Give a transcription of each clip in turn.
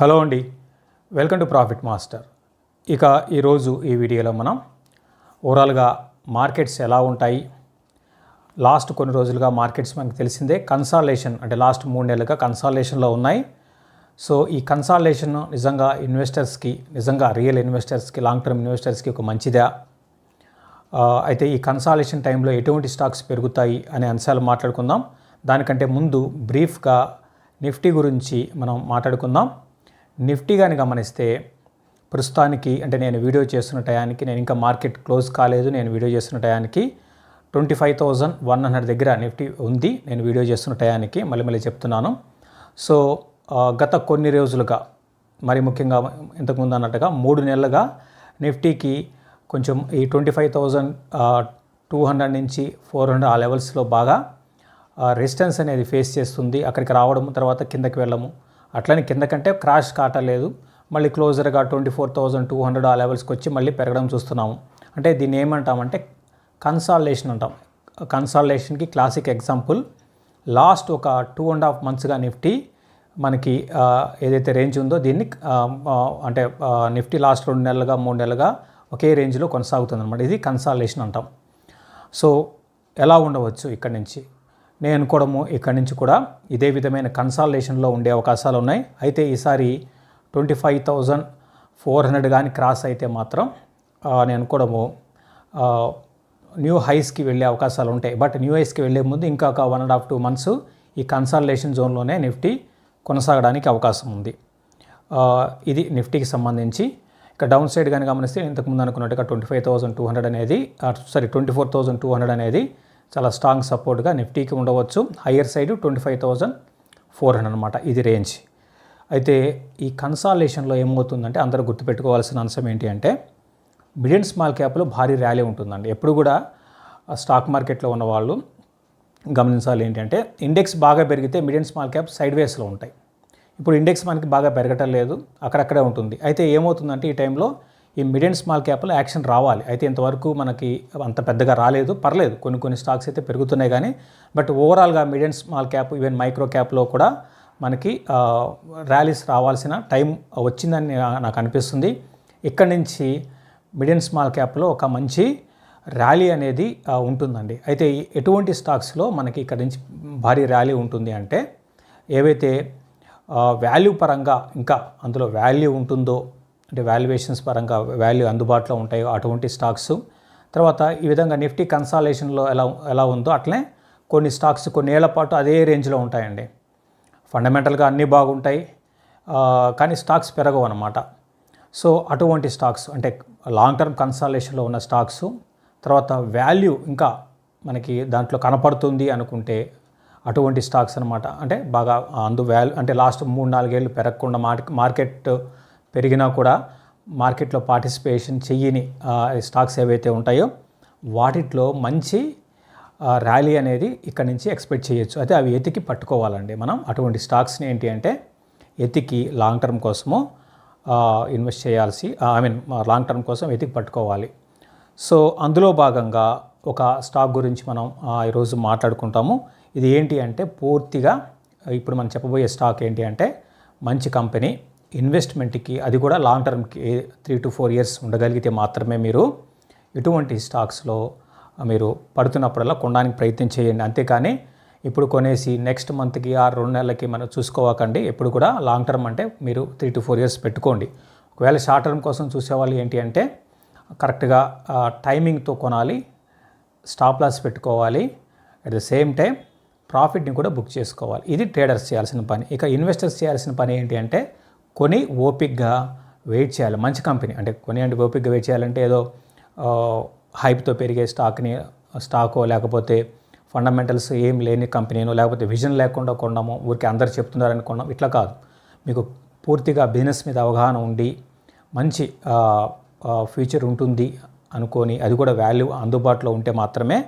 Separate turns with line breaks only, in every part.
Hello అండి. Welcome to profit master. ఇక ఈరోజు ఈ వీడియోలో మనం ఓవరాల్గా మార్కెట్స్ ఎలా ఉంటాయి? లాస్ట్ కొన్ని రోజులుగా మార్కెట్స్ మనకు తెలిసిందే కన్సాలేషన్ అంటే లాస్ట్ మూడు నెలలుగా కన్సాలేషన్లో ఉన్నాయి. సో ఈ కన్సాలేషన్ నిజంగా ఇన్వెస్టర్స్కి నిజంగా రియల్ ఇన్వెస్టర్స్కి లాంగ్ టర్మ్ ఇన్వెస్టర్స్కి ఒక మంచిదా? అయితే ఈ కన్సాలేషన్ టైంలో ఎటువంటి స్టాక్స్ పెరుగుతాయి అనే అంశాలు మాట్లాడుకుందాం. దానికంటే ముందు బ్రీఫ్గా నిఫ్టీ గురించి మనం మాట్లాడుకుందాం. నిఫ్టీ కానీ గమనిస్తే ప్రస్తుతానికి అంటే నేను వీడియో చేస్తున్న టయానికి నేను ఇంకా మార్కెట్ క్లోజ్ కాలేదు. నేను వీడియో చేస్తున్న టయానికి twenty five thousand one hundred దగ్గర నిఫ్టీ ఉంది. నేను వీడియో చేస్తున్న టయానికి మళ్ళీ మళ్ళీ చెప్తున్నాను. సో గత కొన్ని రోజులుగా మరి ముఖ్యంగా ఇంతకుముందు అన్నట్టుగా మూడు నెలలుగా నిఫ్టీకి కొంచెం ఈ twenty five thousand two hundred నుంచి ఫోర్ హండ్రెడ్ ఆ లెవెల్స్లో బాగా రెసిస్టెన్స్ అనేది ఫేస్ చేస్తుంది. అక్కడికి రావడం తర్వాత కిందకి వెళ్ళము అట్లనే కిందకంటే క్రాష్ కాటలేదు మళ్ళీ క్లోజర్గా twenty four thousand two hundred ఆ లెవెల్స్కి వచ్చి మళ్ళీ పెరగడం చూస్తున్నాము. అంటే దీన్ని ఏమంటామంటే కన్సాలేషన్ అంటాం. కన్సాలేషన్కి క్లాసిక్ ఎగ్జాంపుల్ లాస్ట్ ఒక టూ అండ్ హాఫ్ మంత్స్గా నిఫ్టీ మనకి ఏదైతే రేంజ్ ఉందో దీన్ని అంటే నిఫ్టీ లాస్ట్ రెండు నెలలుగా మూడు నెలలుగా ఒకే రేంజ్లో కొనసాగుతుంది అనమాట ఇది కన్సాలేషన్ అంటాం. సో ఎలా ఉండవచ్చు ఇక్కడి నుంచి? నేను అనుకోవడము ఇక్కడి నుంచి కూడా ఇదే విధమైన కన్సాలేషన్లో ఉండే అవకాశాలు ఉన్నాయి అయితే ఈసారి twenty five thousand four hundred కానీ క్రాస్ అయితే మాత్రం నేను అనుకోవడము న్యూ హైస్కి వెళ్ళే అవకాశాలు ఉంటాయి. బట్ న్యూ హైస్కి వెళ్ళే ముందు ఇంకా ఒక one and half two months ఈ కన్సాలిడేషన్ జోన్లోనే నిఫ్టీ కొనసాగడానికి అవకాశం ఉంది. ఇది నిఫ్టీకి సంబంధించి. ఇక డౌన్ సైడ్ కానీ గమనిస్తే ఇంతకుముందు అనుకున్నట్టుగా twenty five thousand two hundred అనేది sorry twenty four thousand two hundred అనేది చాలా స్ట్రాంగ్ సపోర్ట్గా నిఫ్టీకి ఉండవచ్చు. Higher side twenty five thousand four hundred అనమాట ఇది రేంజ్ అయితే ఈ కన్సాలేషన్లో ఏమవుతుందంటే అందరూ గుర్తుపెట్టుకోవాల్సిన అంశం ఏంటి అంటే మిడ్ అండ్ స్మాల్ క్యాప్లో భారీ ర్యాలీ ఉంటుందండి. ఎప్పుడు కూడా స్టాక్ మార్కెట్లో ఉన్న వాళ్ళు గమనించాలి ఏంటంటే ఇండెక్స్ బాగా పెరిగితే mid and small cap side వేస్లో ఉంటాయి. ఇప్పుడు ఇండెక్స్ మనకి బాగా పెరగటం లేదు అక్కడక్కడే ఉంటుంది. అయితే ఏమవుతుందంటే ఈ టైంలో ఈ మిడ్ అండ్ స్మాల్ క్యాప్లో యాక్షన్ రావాలి. అయితే ఇంతవరకు మనకి అంత పెద్దగా రాలేదు. పర్లేదు కొన్ని కొన్ని స్టాక్స్ అయితే పెరుగుతున్నాయి కానీ బట్ ఓవరాల్గా mid and small cap even micro క్యాప్లో కూడా మనకి ర్యాలీస్ రావాల్సిన టైం వచ్చిందని నాకు అనిపిస్తుంది. ఇక్కడి నుంచి మిడ్ అండ్ స్మాల్ క్యాప్లో ఒక మంచి ర్యాలీ అనేది ఉంటుందండి. అయితే ఎటువంటి స్టాక్స్లో మనకి ఇక్కడ నుంచి భారీ ర్యాలీ ఉంటుంది అంటే ఏవైతే వాల్యూ పరంగా ఇంకా అందులో వాల్యూ ఉంటుందో అంటే వాల్యుయేషన్స్ పరంగా వాల్యూ అందుబాటులో ఉంటాయో అటువంటి స్టాక్స్. తర్వాత ఈ విధంగా నిఫ్టీ కన్సాలేషన్లో ఎలా ఎలా ఉందో అట్లనే కొన్ని స్టాక్స్ కొన్ని ఏళ్ళ పాటు అదే రేంజ్లో ఉంటాయండి. ఫండమెంటల్గా అన్నీ బాగుంటాయి. కానీ స్టాక్స్ పెరగవు అనమాట సో అటువంటి స్టాక్స్ అంటే లాంగ్ టర్మ్ కన్సాలేషన్లో ఉన్న స్టాక్స్. తర్వాత వాల్యూ ఇంకా మనకి దాంట్లో కనపడుతుంది అనుకుంటే అటువంటి స్టాక్స్ అనమాట అంటే బాగా అందు వాల్యూ అంటే లాస్ట్ మూడు నాలుగేళ్ళు పెరగకుండా మార్కెట్ పెరిగినా కూడా మార్కెట్లో పార్టిసిపేషన్ చెయ్యని స్టాక్స్ ఏవైతే ఉంటాయో వాటిట్లో మంచి ర్యాలీ అనేది ఇక్కడ నుంచి ఎక్స్పెక్ట్ చేయొచ్చు. అయితే అవి ఎతికి పట్టుకోవాలండి మనం. అటువంటి స్టాక్స్ని ఏంటి అంటే ఎతికి లాంగ్ టర్మ్ కోసము ఇన్వెస్ట్ చేయాల్సి ఐ మీన్ లాంగ్ టర్మ్ కోసం ఎతికి పట్టుకోవాలి. సో అందులో భాగంగా ఒక స్టాక్ గురించి మనం ఈరోజు మాట్లాడుకుంటాము. ఇది ఏంటి అంటే పూర్తిగా ఇప్పుడు మనం చెప్పబోయే స్టాక్ ఏంటి అంటే మంచి కంపెనీ ఇన్వెస్ట్మెంట్కి అది కూడా లాంగ్ టర్మ్కి త్రీ టు ఫోర్ ఇయర్స్ ఉండగలిగితే మాత్రమే మీరు ఇటువంటి స్టాక్స్లో మీరు పడుతున్నప్పుడల్లా కొనడానికి ప్రయత్నం చేయండి. అంతేకాని ఇప్పుడు కొనేసి నెక్స్ట్ మంత్కి ఆ రెండు నెలలకి మనం చూసుకోవకండి. ఎప్పుడు కూడా లాంగ్ టర్మ్ అంటే మీరు త్రీ టు ఫోర్ ఇయర్స్ పెట్టుకోండి. ఒకవేళ షార్ట్ టర్మ్ కోసం చూసేవాళ్ళు ఏంటి అంటే కరెక్ట్గా టైమింగ్తో కొనాలి స్టాప్ లాస్ పెట్టుకోవాలి. అట్ ద సేమ్ టైం ప్రాఫిట్ని కూడా బుక్ చేసుకోవాలి. ఇది ట్రేడర్స్ చేయాల్సిన పని. ఇక ఇన్వెస్టర్స్ చేయాల్సిన పని ఏంటి అంటే కొని ఓపిక్గా వెయిట్ చేయాలి. మంచి కంపెనీ. అంటే కొని అంటే ఓపిక్గా వెయిట్ చేయాలంటే ఏదో హైప్తో పెరిగే స్టాక్ని స్టాకో లేకపోతే ఫండమెంటల్స్ ఏం లేని కంపెనీనో లేకపోతే విజన్ లేకుండా కొనడము ఊరికి అందరు చెప్తున్నారని కొనడం ఇట్లా కాదు. మీకు పూర్తిగా బిజినెస్ మీద అవగాహన ఉండి మంచి ఫ్యూచర్ ఉంటుంది అనుకొని అది కూడా వాల్యూ అందుబాటులో ఉంటే మాత్రమే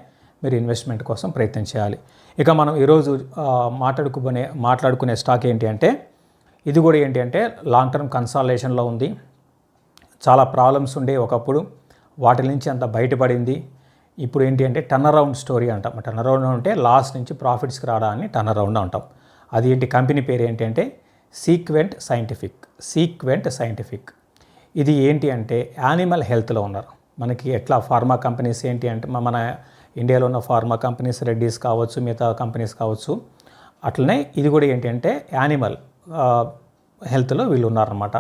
మీరు ఇన్వెస్ట్మెంట్ కోసం ప్రయత్నం చేయాలి. ఇక మనం ఈరోజు మాట్లాడుకునే మాట్లాడుకునే స్టాక్ ఏంటి అంటే ఇది కూడా ఏంటి అంటే లాంగ్ టర్మ్ కన్సాలేషన్లో ఉంది. చాలా ప్రాబ్లమ్స్ ఉండే ఒకప్పుడు. వాటి నుంచి అంత బయటపడింది. ఇప్పుడు ఏంటి అంటే టర్న్ అరౌండ్ స్టోరీ అంటాం. టర్న్ అరౌండ్ అంటే లాస్ నుంచి ప్రాఫిట్స్కి రావడాన్ని టర్న్ అరౌండ్ అంటాం. అది ఏంటి కంపెనీ పేరు ఏంటి అంటే సీక్వెంట్ సైంటిఫిక్ సీక్వెంట్ సైంటిఫిక్ ఇది ఏంటి అంటే యానిమల్ హెల్త్లో ఉన్నారు. మనకి ఎట్లా ఫార్మా కంపెనీస్ ఏంటి అంటే మన ఇండియాలో ఉన్న ఫార్మా కంపెనీస్ రెడ్డీస్ కావచ్చు మిగతా కంపెనీస్ కావచ్చు. అట్లనే ఇది కూడా ఏంటి అంటే యానిమల్ హెల్త్లో వీళ్ళు ఉన్నారనమాట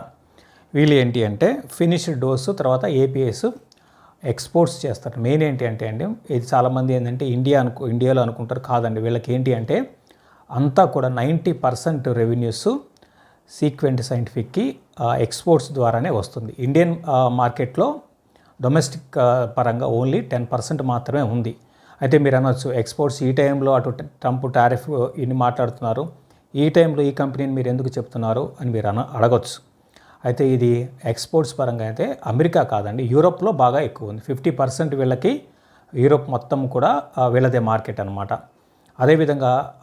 వీళ్ళు ఏంటి అంటే ఫినిష్డ్ డోసు తర్వాత ఏపీఎస్ ఎక్స్పోర్ట్స్ చేస్తారు. మెయిన్ ఏంటి అంటే అండి ఇది చాలామంది ఏంటంటే ఇండియా అనుకు ఇండియాలో అనుకుంటారు కాదండి. వీళ్ళకి ఏంటి అంటే అంతా కూడా నైంటీ పర్సెంట్ రెవెన్యూస్ సీక్వెంట్ సైంటిఫిక్కి ఎక్స్పోర్ట్స్ ద్వారానే వస్తుంది. ఇండియన్ మార్కెట్లో డొమెస్టిక్ పరంగా ఓన్లీ టెన్ పర్సెంట్ మాత్రమే ఉంది. అయితే మీరు అనొచ్చు ఎక్స్పోర్ట్స్ ఈ టైంలో అటు ట్రంప్ టారిఫ్ ఇన్ని మాట్లాడుతున్నారు. ఈ టైంలో ఈ కంపెనీని మీరు ఎందుకు చెప్తున్నారు అని మీరు అన అడగచ్చు. అయితే ఇది ఎక్స్పోర్ట్స్ పరంగా అయితే అమెరికా కాదండి యూరోప్లో బాగా ఎక్కువ ఉంది. ఫిఫ్టీ పర్సెంట్ వీళ్ళకి యూరోప్ మొత్తం కూడా వీళ్ళదే మార్కెట్ అనమాట అదేవిధంగా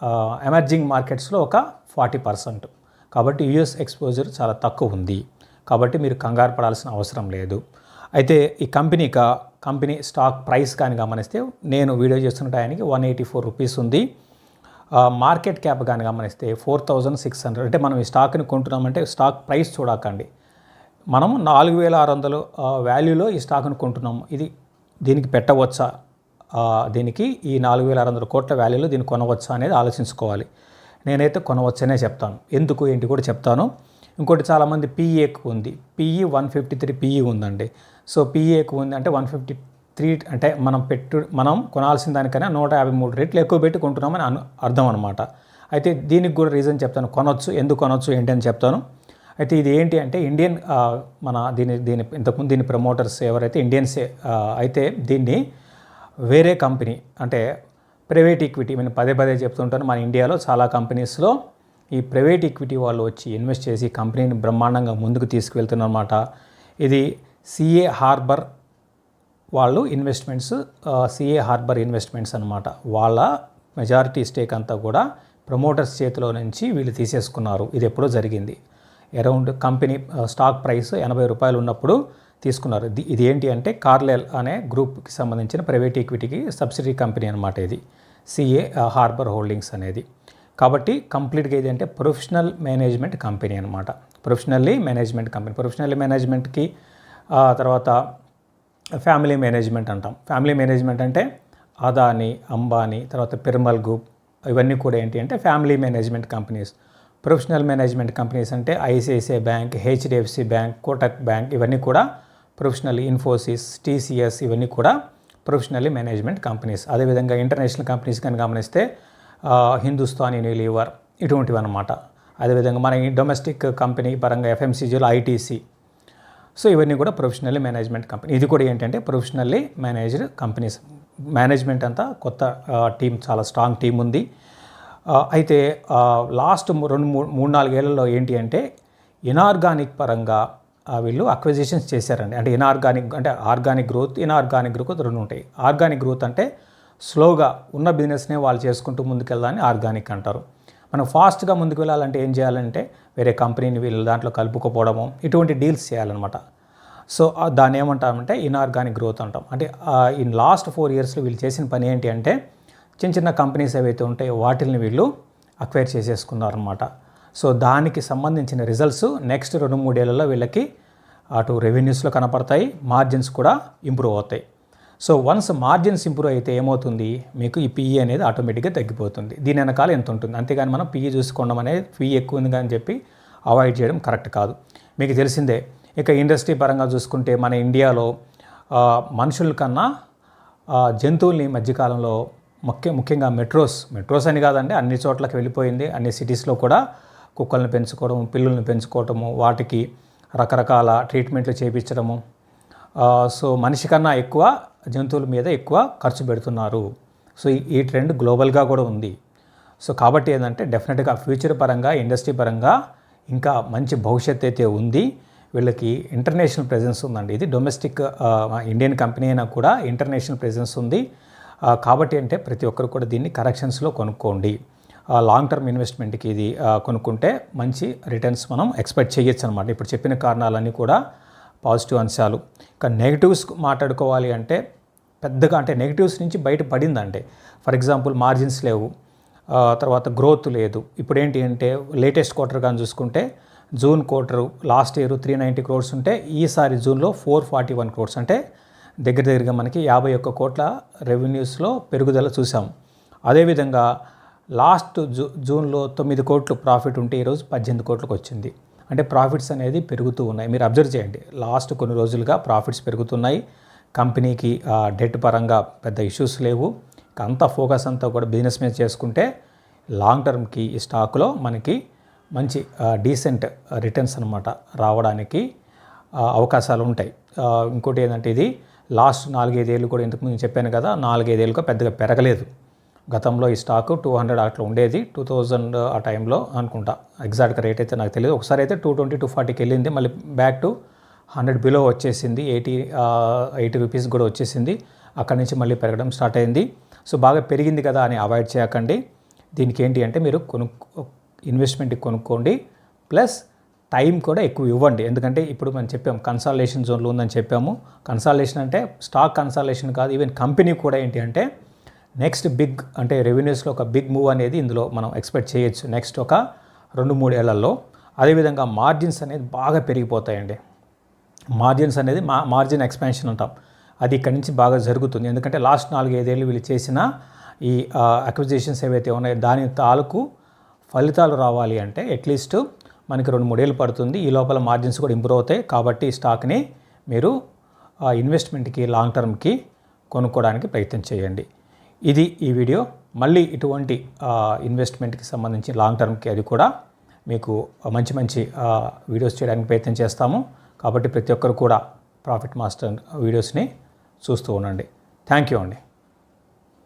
ఎమర్జింగ్ మార్కెట్స్లో ఒక ఫార్టీ పర్సెంట్. కాబట్టి యుఎస్ ఎక్స్పోజర్ చాలా తక్కువ ఉంది. కాబట్టి మీరు కంగారు పడాల్సిన అవసరం లేదు. అయితే ఈ కంపెనీ కా- కంపెనీ స్టాక్ ప్రైస్ కానీ గమనిస్తే నేను వీడియో చేస్తున్న టయానికి వన్ ఎయిటీ ఫోర్ రూపీస్ ఉంది. మార్కెట్ క్యాప్ కానీ గమనిస్తే ఫోర్ థౌజండ్ సిక్స్ హండ్రెడ్. అంటే మనం ఈ స్టాక్ని కొంటున్నామంటే స్టాక్ ప్రైస్ చూడకండి. మనం నాలుగు వేల ఆరు వందలు వాల్యూలో ఈ స్టాక్ను కొంటున్నాము. ఇది దీనికి పెట్టవచ్చా? దీనికి ఈ నాలుగు వేల ఆరు వందల కోట్ల వాల్యూలో దీన్ని కొనవచ్చా అనేది ఆలోచించుకోవాలి. నేనైతే కొనవచ్చనే చెప్తాను. ఎందుకు ఏంటి కూడా చెప్తాను. ఇంకోటి చాలామంది పిఈ ఎక్కువ ఉంది. PE one fifty three PE ఉందండి. సో పిఈ ఎక్కువ ఉంది అంటే వన్ ఫిఫ్టీ త్రీ అంటే మనం పెట్టు మనం కొనాల్సిన దానికన్నా నూట యాభై మూడు రేట్లు ఎక్కువ పెట్టి కొంటున్నామని అను అర్థం అనమాట అయితే దీనికి కూడా రీజన్ చెప్తాను. కొనొచ్చు. ఎందుకు కొనొచ్చు? ఏంటి అని చెప్తాను. అయితే ఇది ఏంటి అంటే ఇండియన్ మన దీని దీని ఇంతకుముందు దీని ప్రమోటర్స్ ఎవరైతే ఇండియన్స్ అయితే దీన్ని వేరే కంపెనీ అంటే ప్రైవేట్ ఈక్విటీ నేను పదే పదే చెప్తుంటాను మన ఇండియాలో చాలా కంపెనీస్లో ఈ ప్రైవేట్ ఈక్విటీ వాళ్ళు వచ్చి ఇన్వెస్ట్ చేసి కంపెనీని బ్రహ్మాండంగా ముందుకు తీసుకువెళ్తున్నమాట ఇది సిఏ హార్బర్ వాళ్ళు ఇన్వెస్ట్మెంట్స్ సిఏ హార్బర్ ఇన్వెస్ట్మెంట్స్ అనమాట వాళ్ళ మెజారిటీ స్టేక్ అంతా కూడా ప్రమోటర్స్ చేతిలో నుంచి వీళ్ళు తీసేసుకున్నారు. ఇది ఎప్పుడో జరిగింది. అరౌండ్ కంపెనీ స్టాక్ ప్రైస్ ఎనభై రూపాయలు ఉన్నప్పుడు తీసుకున్నారు. ఇది ఇది ఏంటి అంటే కార్లెల్ అనే గ్రూప్కి సంబంధించిన ప్రైవేట్ ఈక్విటీకి సబ్సిడీ కంపెనీ అనమాట ఇది. సిఏ హార్బర్ హోల్డింగ్స్ అనేది. కాబట్టి కంప్లీట్గా ఇది అంటే ప్రొఫెషనల్ మేనేజ్మెంట్ కంపెనీ అనమాట ప్రొఫెషనల్లీ మేనేజ్మెంట్ కంపెనీ ప్రొఫెషనల్ మేనేజ్మెంట్కి తర్వాత ఫ్యామిలీ మేనేజ్మెంట్ అంటాం. ఫ్యామిలీ మేనేజ్మెంట్ అంటే అదాని అంబానీ తర్వాత పిరమల్ గ్రూప్ ఇవన్నీ కూడా ఏంటి అంటే family management companies. Professional management companies అంటే ICICI bank HDFC bank Kotak bank ఇవన్నీ కూడా ప్రొఫెషనల్ ఇన్ఫోసిస్ టీసీఎస్ ఇవన్నీ కూడా ప్రొఫెషనల్లీ మేనేజ్మెంట్ కంపెనీస్. అదేవిధంగా ఇంటర్నేషనల్ కంపెనీస్ కానీ గమనిస్తే హిందుస్థాన్ యూనిలీవర్ ఇటువంటివి అనమాట అదేవిధంగా మన ఈ డొమెస్టిక్ కంపెనీ పరంగా ఎఫ్ఎంసీజీలో ఐటీసీ సో ఇవన్నీ కూడా ప్రొఫెషనల్లీ మేనేజ్మెంట్ కంపెనీ. ఇది కూడా ఏంటంటే ప్రొఫెషనల్లీ మేనేజ్డ్ కంపెనీస్. మేనేజ్మెంట్ అంతా కొత్త టీం చాలా స్ట్రాంగ్ టీం ఉంది. అయితే లాస్ట్ రెండు మూడు మూడు నాలుగేళ్ళలో ఏంటి అంటే ఇనార్గానిక్ పరంగా వీళ్ళు అక్విజిషన్స్ చేశారండి. అంటే ఇనార్గానిక్ అంటే ఆర్గానిక్ గ్రోత్ ఇనార్గానిక్ గ్రోత్ రెండు ఉంటాయి. ఆర్గానిక్ గ్రోత్ అంటే స్లోగా ఉన్న బిజినెస్నే వాళ్ళు చేసుకుంటూ ముందుకెళ్ళాలని ఆర్గానిక్ అంటారు. మనం ఫాస్ట్గా ముందుకు వెళ్ళాలంటే ఏం చేయాలంటే వేరే కంపెనీని వీళ్ళ దాంట్లో కలుపుకోపోవడము ఇటువంటి డీల్స్ చేయాలన్నమాట. సో ఆ దాన్ని ఏమంటామంటే ఇన్ఆర్గానిక్ గ్రోత్ అంటాం. అంటే ఇన్ లాస్ట్ ఫోర్ ఇయర్స్లో వీళ్ళు చేసిన పని ఏంటి అంటే చిన్న చిన్న కంపెనీస్ ఏవైతే ఉంటాయో వాటిల్ని వీళ్ళు అక్వైర్ చేసేసుకున్నారనమాట సో దానికి సంబంధించిన రిజల్ట్స్ నెక్స్ట్ రెండు మూడేళ్ళలో వీళ్ళకి అటు రెవెన్యూస్లో కనపడతాయి మార్జిన్స్ కూడా ఇంప్రూవ్ అవుతాయి. సో వన్స్ మార్జిన్స్ ఇంప్రూవ్ అయితే ఏమవుతుంది? మీకు ఈ పిఈ అనేది ఆటోమేటిక్గా తగ్గిపోతుంది. దీని వెనకాల ఎంత ఉంటుంది? అంతేగాని మనం పిఈ చూసుకోవడం అనేది పిఈ ఎక్కువ ఉంది అని చెప్పి అవాయిడ్ చేయడం కరెక్ట్ కాదు. మీకు తెలిసిందే ఇక ఇండస్ట్రీ పరంగా చూసుకుంటే మన ఇండియాలో మనుషుల కన్నా జంతువుల్ని మధ్యకాలంలో ముఖ్య ముఖ్యంగా మెట్రోస్ మెట్రోస్ అని కాదండి అన్ని చోట్లకి వెళ్ళిపోయింది. అన్ని సిటీస్లో కూడా కుక్కలను పెంచుకోవడం పిల్లుల్ని పెంచుకోవటము వాటికి రకరకాల ట్రీట్మెంట్లు చేయించడము సో మనిషి కన్నా ఎక్కువ జంతువుల మీద ఎక్కువ ఖర్చు పెడుతున్నారు. సో ఈ- ట్రెండ్ గ్లోబల్గా కూడా ఉంది. సో కాబట్టి ఏంటంటే డెఫినెట్గా ఫ్యూచర్ పరంగా ఇండస్ట్రీ పరంగా ఇంకా మంచి భవిష్యత్ అయితే ఉంది. వీళ్ళకి ఇంటర్నేషనల్ ప్రెజెన్స్ ఉందండి. ఇది డొమెస్టిక్ ఇండియన్ కంపెనీ అయినా కూడా ఇంటర్నేషనల్ ప్రెజెన్స్ ఉంది. కాబట్టి అంటే ప్రతి ఒక్కరు కూడా దీన్ని కరెక్షన్స్లో కొనుక్కోండి. లాంగ్ టర్మ్ ఇన్వెస్ట్మెంట్కి ఇది కొనుక్కుంటే మంచి రిటర్న్స్ మనం ఎక్స్పెక్ట్ చేయొచ్చు అనమాట ఇప్పుడు చెప్పిన కారణాలన్నీ కూడా పాజిటివ్ అంశాలు. ఇక నెగిటివ్స్ మాట్లాడుకోవాలి అంటే పెద్దగా అంటే నెగిటివ్స్ నుంచి బయట పడిందంటే ఫర్ ఎగ్జాంపుల్ మార్జిన్స్ లేవు తర్వాత గ్రోత్ లేదు. ఇప్పుడు ఏంటి అంటే లేటెస్ట్ క్వార్టర్ కానీ చూసుకుంటే June quarter last year three ninety crores ఉంటే ఈసారి జూన్లో ఫోర్ ఫార్టీ వన్ క్రోర్స్ అంటే దగ్గర దగ్గరగా మనకి యాభై ఒక్క కోట్ల రెవెన్యూస్లో పెరుగుదల చూసాం. అదేవిధంగా లాస్ట్ జూ జూన్లో తొమ్మిది కోట్లు ప్రాఫిట్ ఉంటే ఈరోజు పద్దెనిమిది కోట్లకు వచ్చింది. అంటే ప్రాఫిట్స్ అనేది పెరుగుతూ ఉన్నాయి. మీరు అబ్జర్వ్ చేయండి. లాస్ట్ కొన్ని రోజులుగా ప్రాఫిట్స్ పెరుగుతున్నాయి. కంపెనీకి డెట్ పరంగా పెద్ద ఇష్యూస్ లేవు. అంత ఫోకస్ అంతా కూడా బిజినెస్ మీద చేసుకుంటే లాంగ్ టర్మ్కి ఈ స్టాక్లో మనకి మంచి డీసెంట్ రిటర్న్స్ అనమాట రావడానికి అవకాశాలు ఉంటాయి. ఇంకోటి ఏంటంటే ఇది లాస్ట్ నాలుగైదేళ్ళు కూడా ఇంతకుముందు చెప్పాను కదా నాలుగైదేళ్ళుగా పెద్దగా పెరగలేదు. గతంలో ఈ స్టాక్ టూ హండ్రెడ్ అట్లా ఉండేది. టూ థౌజండ్ ఆ టైంలో అనుకుంటా. ఎగ్జాక్ట్గా రేట్ అయితే నాకు తెలియదు ఒకసారి అయితే టూ ట్వంటీ టూ ఫార్టీకి వెళ్ళింది. మళ్ళీ బ్యాక్ టు హండ్రెడ్ బిలో వచ్చేసింది. ఎయిటీ ఎయిటీ రూపీస్ కూడా వచ్చేసింది. అక్కడి నుంచి మళ్ళీ పెరగడం స్టార్ట్ అయింది. సో బాగా పెరిగింది కదా అని అవాయిడ్ చేయకండి. దీనికి ఏంటి అంటే మీరు కొను ఇన్వెస్ట్మెంట్కి కొనుక్కోండి. ప్లస్ టైం కూడా ఎక్కువ ఇవ్వండి. ఎందుకంటే ఇప్పుడు మనం చెప్పాము కన్సాలేషన్ జోన్లో ఉందని చెప్పాము. కన్సాలేషన్ అంటే స్టాక్ కన్సాలేషన్ కాదు. ఈవెన్ కంపెనీ కూడా ఏంటి అంటే నెక్స్ట్ బిగ్ అంటే రెవెన్యూస్లో ఒక బిగ్ మూవ్ అనేది ఇందులో మనం ఎక్స్పెక్ట్ చేయొచ్చు. నెక్స్ట్ ఒక రెండు మూడు ఏళ్ళలో అదేవిధంగా మార్జిన్స్ అనేది బాగా పెరిగిపోతాయండి. మార్జిన్స్ అనేది మా మార్జిన్ ఎక్స్పాన్షన్ అంటాం. అది ఇక్కడి నుంచి బాగా జరుగుతుంది. ఎందుకంటే లాస్ట్ నాలుగు ఐదేళ్ళు వీళ్ళు చేసిన ఈ అక్విజిషన్స్ ఏవైతే ఉన్నాయో దాని తాలూకు ఫలితాలు రావాలి అంటే అట్లీస్ట్ మనకి రెండు మూడేళ్ళు పడుతుంది. ఈ లోపల మార్జిన్స్ కూడా ఇంప్రూవ్ అవుతాయి. కాబట్టి స్టాక్ని మీరు ఇన్వెస్ట్మెంట్కి లాంగ్ టర్మ్కి కొనుక్కోవడానికి ప్రయత్నం చేయండి. ఇది ఈ వీడియో. మళ్ళీ ఇటువంటి ఇన్వెస్ట్మెంట్కి సంబంధించి లాంగ్ టర్మ్కి అది కూడా మీకు మంచి మంచి వీడియోస్ చేయడానికి ప్రయత్నం చేస్తాము. కాబట్టి ప్రతి ఒక్కరు కూడా ప్రాఫిట్ మాస్టర్ వీడియోస్ని చూస్తూ ఉండండి. థ్యాంక్ యూ అండి.